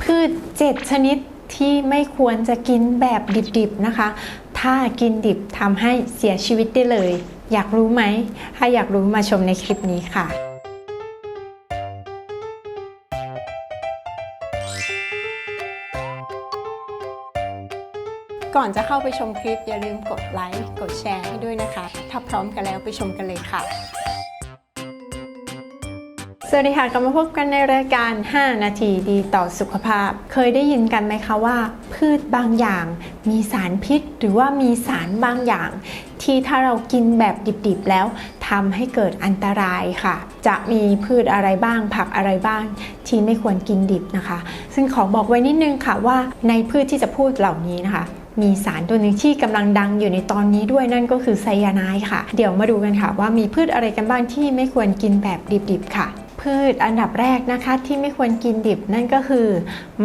พืช7ชนิดที่ไม่ควรจะกินแบบดิบๆนะคะ ถ้ากินดิบทำให้เสียชีวิตได้เลย อยากรู้ไหม ถ้าอยากรู้มาชมในคลิปนี้ค่ะก่อนจะเข้าไปชมคลิปอย่าลืมกดไลค์ กดแชร์ให้ด้วยนะคะ ถ้าพร้อมกันแล้วไปชมกันเลยค่ะ สวัสดีค่ะกลับมาพบกันในรายการ 5 นาทีดีต่อสุขภาพ เคยได้ยินกันไหมคะว่า พืชบางอย่าง มีสารพิษ หรือว่ามีสารบางอย่าง ที่ถ้าเรากินแบบดิบๆแล้วทำให้เกิดอันตรายค่ะ จะมีพืชอะไรบ้าง ผักอะไรบ้าง ที่ไม่ควรกินดิบนะคะ ซึ่งขอบอกไว้นิดนึงค่ะว่าในพืชที่จะพูดเหล่านี้นะคะมีสารตัวหนึ่งที่กำลังดังอยู่ในตอนนี้ด้วยนั่นก็คือไซยาไนด์ค่ะ เดี๋ยวมาดูกันค่ะว่ามีพืชอะไรกันบ้างที่ไม่ควรกินแบบดิบๆค่ะ พืชอันดับแรกนะคะที่ไม่ควรกินดิบนั่นก็คือ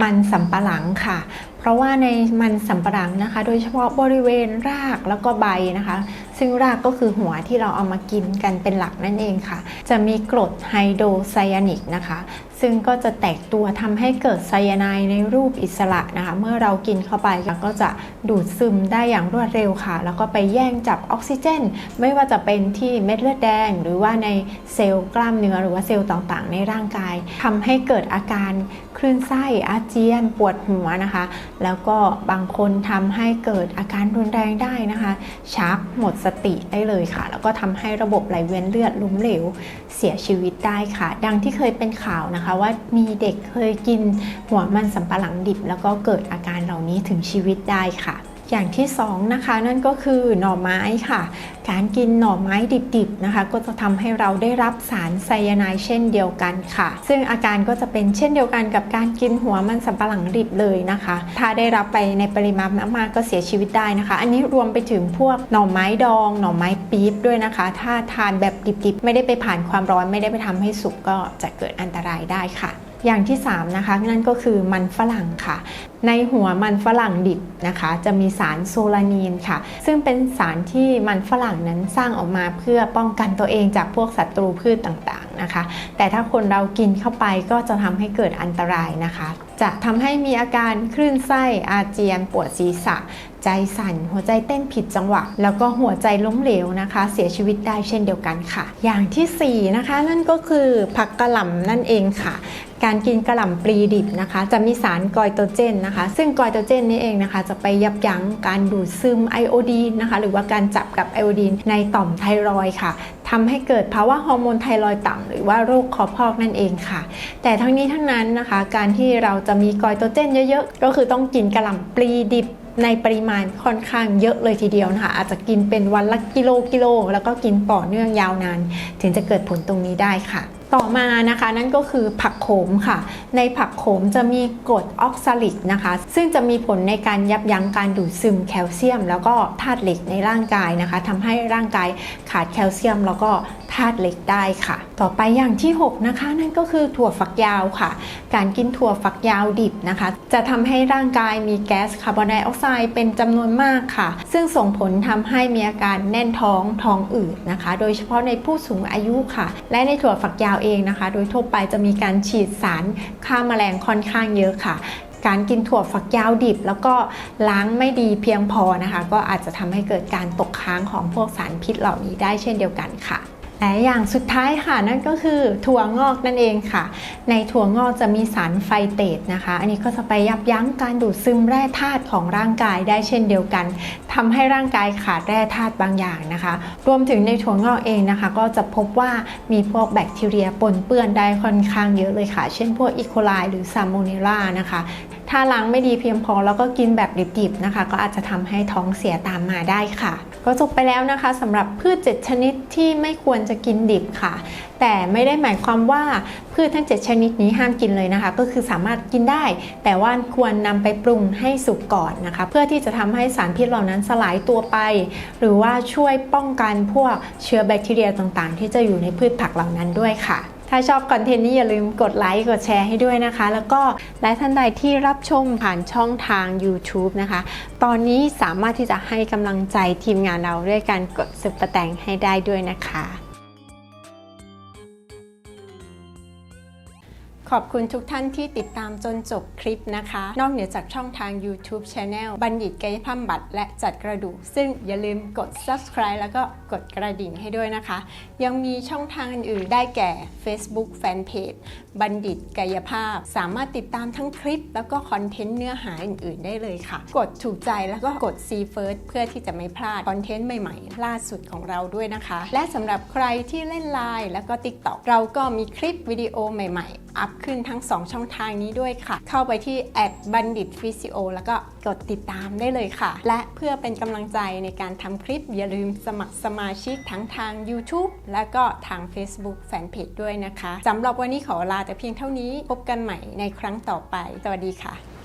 มันสำปะหลังค่ะ เพราะว่าในมันสำปะหลังนะคะ โดยเฉพาะบริเวณรากแล้วก็ใบนะคะ ซึ่งรากก็คือหัวที่เราเอามากินกันเป็นหลักนั่นเองค่ะ จะมีกรดไฮโดรไซยานิกนะคะ ซึ่งก็จะแตกตัวทำให้เกิดไซยาไนในรูปอิสระนะคะ เมื่อเรากินเข้าไปก็จะดูดซึมได้อย่างรวดเร็วค่ะ แล้วก็ไปแย่งจับออกซิเจน ไม่ว่าจะเป็นที่เม็ดเลือดแดง หรือว่าในเซลล์กล้ามเนื้อหรือว่าเซลล์ต่างๆ ในร่างกายทำให้เกิดอาการ คลื่นไส้อาเจียนปวดหัวนะคะ แล้วก็บางคนทำให้เกิดอาการรุนแรงได้นะคะชักหมดสติได้เลยค่ะ แล้วก็ทำให้ระบบไหลเวียนเลือดล้มเหลวเสียชีวิตได้ค่ะ ดังที่เคยเป็นข่าวนะคะ ว่ามีเด็กเคยกินหัวมันสำปะหลังดิบ แล้วก็เกิดอาการเหล่านี้ถึงชีวิตได้ค่ะ อย่างที่สองนะคะนั่นก็คือหน่อไม้ค่ะ การกินหน่อไม้ดิบๆนะคะ ก็จะทำให้เราได้รับสารไซยาไนด์เช่นเดียวกันค่ะ ซึ่งอาการก็จะเป็นเช่นเดียวกันกับการกินหัวมันสำปะหลังดิบเลยนะคะ ถ้าได้รับไปในปริมาณมากๆก็เสียชีวิตได้นะคะ อันนี้รวมไปถึงพวกหน่อไม้ดองหน่อไม้ปี๊บด้วยนะคะ ถ้าทานแบบดิบๆ ไม่ได้ไปผ่านความร้อนไม่ได้ไปทำให้สุกก็จะเกิดอันตรายได้ค่ะ อย่างที่3นะคะนั่นก็คือมันฝรั่งค่ะ ในหัวมันฝรั่งดิบนะคะ จะมีสารโซลานีนค่ะ ซึ่งเป็นสารที่มันฝรั่งนั้นสร้างออกมาเพื่อป้องกันตัวเองจากพวกศัตรูพืชต่างๆนะคะ แต่ถ้าคนเรากินเข้าไปก็จะทำให้เกิดอันตรายนะคะ จะทำให้มีอาการคลื่นไส้อาเจียนปวดศีรษะ ใจสั่น หัวใจเต้นผิดจังหวะ แล้วก็หัวใจล้มเหลวนะคะ เสียชีวิตได้เช่นเดียวกันค่ะ อย่างทีสี่ 4 นะคะ นั่นก็คือผักกระหล่ำนั่นเองค่ะการกินกระหล่ำปลีดิบนะคะ จะมีสารกอยโตเจนนะคะ ซึ่งกอยโตเจนนี่เองนะคะ จะไปยับยั้งการดูดซึมไอโอดีนนะคะ หรือว่าการจับกับไอโอดีนในต่อมไทรอยค่ะ ทำให้เกิดภาวะฮอร์โมนไทรอยต่ำหรือว่าโรคคอพอกนั่นเองค่ะ แต่ทั้งนี้ทั้งนั้นนะคะ การที่เราจะมีกอยโตเจนเยอะๆ ก็คือต้องกินกระหล่ำปลีดิบในปริมาณค่อนข้างเยอะเลยทีเดียวนะคะ อาจจะกินเป็นวันละกิโลกิโล แล้วก็กินต่อเนื่องยาวนาน ถึงจะเกิดผลตรงนี้ได้ค่ะ ต่อมานะคะนั่นก็คือผักโขมค่ะ ในผักโขมจะมีกรดออกซาลิกนะคะ ซึ่งจะมีผลในการยับยั้งการดูดซึมแคลเซียม แล้วก็ธาตุเหล็กในร่างกายนะคะทำให้ร่างกายขาดแคลเซียมแล้วก็ ธาตุเหล็กได้ค่ะ ต่อไปอย่างที่ 6 นะคะ นั่นก็คือถั่วฝักยาวค่ะ การกินถั่วฝักยาวดิบนะคะ จะทำให้ร่างกายมีแก๊สคาร์บอนไดออกไซด์เป็นจำนวนมากค่ะ ซึ่งส่งผลทำให้มีอาการแน่นท้องท้องอืดนะคะ โดยเฉพาะในผู้สูงอายุค่ะ และในถั่วฝักยาวเองนะคะ โดยทั่วไปจะมีการฉีดสารฆ่าแมลงค่อนข้างเยอะค่ะการกินถั่วฝักยาวดิบ แล้วก็ล้างไม่ดีเพียงพอนะคะ ก็อาจจะทำให้เกิดการตกค้างของพวกสารพิษเหล่านี้ได้เช่นเดียวกันค่ะ และอย่างสุดท้ายค่ะนั่นก็คือถั่วงอกนั่นเองค่ะ ในถั่วงอกจะมีสารไฟเตตนะคะ อันนี้ก็จะไปยับยั้งการดูดซึมแร่ธาตุของร่างกายได้เช่นเดียวกันทำให้ร่างกายขาดแร่ธาตุบางอย่างนะคะ รวมถึงในถั่วงอกเองนะคะ ก็จะพบว่ามีพวกแบคทีเรียปนเปื้อนได้ค่อนข้างเยอะเลยค่ะ เช่นพวกอีโคไลหรือซามโมเนล่านะคะถ้าล้างไม่ดีเพียงพอแล้วก็กินแบบดิบๆนะคะ ก็อาจจะทำให้ท้องเสียตามมาได้ค่ะ ก็จบไปแล้วนะคะสำหรับพืช 7 ชนิดที่ไม่ควรจะกินดิบค่ะ แต่ไม่ได้หมายความว่าพืชทั้ง 7 ชนิดนี้ห้ามกินเลยนะคะ ก็คือสามารถกินได้ แต่ว่าควรนำไปปรุงให้สุกก่อนนะคะ เพื่อที่จะทำให้สารพิษเหล่านั้นสลายตัวไป หรือว่าช่วยป้องกันพวกเชื้อแบคทีเรียต่างๆ ที่จะอยู่ในพืชผักเหล่านั้นด้วยค่ะ ถ้าชอบคอนเทนต์นี้อย่าลืมกดไลค์กดแชร์ให้ด้วยนะคะ แล้วก็และท่านใดที่รับชมผ่านช่องทาง YouTube นะคะ ตอนนี้สามารถที่จะให้กำลังใจทีมงานเราด้วยการกดสุดประแตงให้ได้ด้วยนะคะ ขอบคุณทุกท่านที่ติดตามจนจบคลิปนะคะ นอกเหนือจากช่องทาง YouTube Channel บัณฑิตกายภาพบำบัดและจัดกระดูก ซึ่งอย่าลืมกด subscribe แล้วก็กดกระดิ่งให้ด้วยนะคะ ยังมีช่องทางอื่นๆได้แก่ Facebook Fanpage บัณฑิตกายภาพ สามารถติดตามทั้งคลิป แล้วก็คอนเทนต์เนื้อหาอื่น ๆ ได้เลยค่ะ กดถูกใจแล้วก็กด See First เพื่อที่จะไม่พลาดคอนเทนต์ใหม่ ๆ ล่าสุดของเราด้วยนะคะ และสำหรับใครที่เล่น Line แล้วก็ TikTok เราก็มีคลิปวิดีโอใหม่ ๆ อัพขึ้นทั้ง 2 ช่องทางนี้ด้วยค่ะ เข้าไปที่แอดบัณฑิตฟิสิโอแล้วก็กดติดตามได้เลยค่ะ และเพื่อเป็นกำลังใจในการทำคลิป อย่าลืมสมัครสมาชิกทั้งทาง YouTube และก็ทาง Facebook Fanpage ด้วยนะคะสำหรับวันนี้ขอลาแต่เพียงเท่านี้พบกันใหม่ในครั้งต่อไป สวัสดีค่ะ